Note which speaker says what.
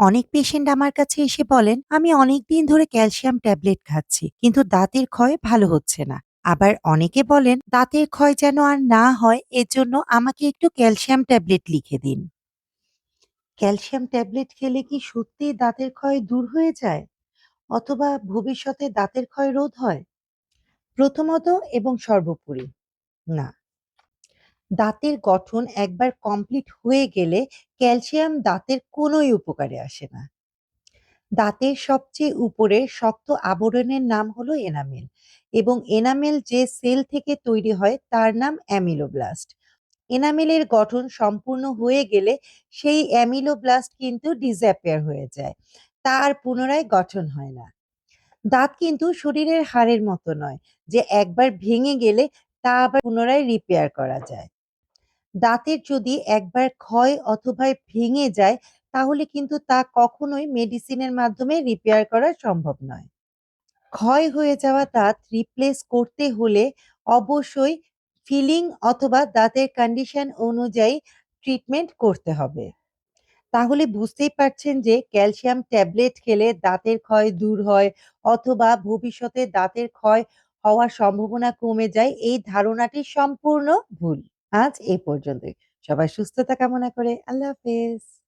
Speaker 1: অনেক পেশেন্ট আমার কাছে এসে বলেন, আমি অনেক দিন ধরে ক্যালসিয়াম ট্যাবলেট খাচ্ছি, কিন্তু দাঁতের ক্ষয় ভালো হচ্ছে না। আবার অনেকে বলেন, দাঁতের ক্ষয় যেন আর না হয়, এর জন্য আমাকে একটু ক্যালসিয়াম ট্যাবলেট লিখে দিন। ক্যালসিয়াম ট্যাবলেট খেলে কি সত্যি দাঁতের ক্ষয় দূর হয়ে যায়? অথবা ভবিষ্যতে দাঁতের ক্ষয় রোধ হয়? প্রথমত এবং সর্বোপরি, না। দাঁতের গঠন একবার কমপ্লিট হয়ে গেলে ক্যালসিয়াম দাঁতের কোনোই উপকারে আসে না। দাঁতের সবচেয়ে উপরে শক্ত আবরণের নাম হলো এনামেল এবং এনামেল যে সেল থেকে তৈরি হয় তার নাম অ্যামিলোব্লাস্ট এনামেলের গঠন সম্পূর্ণ হয়ে গেলে সেই অ্যামিলোব্লাস্ট কিন্তু ডিসঅ্যাপিয়ার হয়ে যায়, তার পুনরায় গঠন হয় না। দাঁত কিন্তু শরীরের হাড়ের মতো নয়, যে একবার ভেঙে গেলে তা আবার পুনরায় রিপেয়ার করা যায়। দাঁতের যদি একবার ক্ষয় অথবা ভেঙে যায়, তাহলে কিন্তু তা কখনোই মেডিসিনের মাধ্যমে রিপেয়ার করা সম্ভব নয়। ক্ষয় হয়ে যাওয়া দাঁত রিপ্লেস করতে হলে অবশ্যই ফিলিং অথবা দাঁতের কন্ডিশন অনুযায়ী ট্রিটমেন্ট করতে হবে। তাহলে বুঝতেই পারছেন যে ক্যালসিয়াম ট্যাবলেট খেলে দাঁতের ক্ষয় দূর হয় অথবা ভবিষ্যতে দাঁতের ক্ষয় হওয়ার সম্ভাবনা কমে যায়, এই ধারণাটি সম্পূর্ণ ভুল। আজ এই পর্যন্তই। সবাই সুস্থতা কামনা করে আল্লাহ হাফেজ।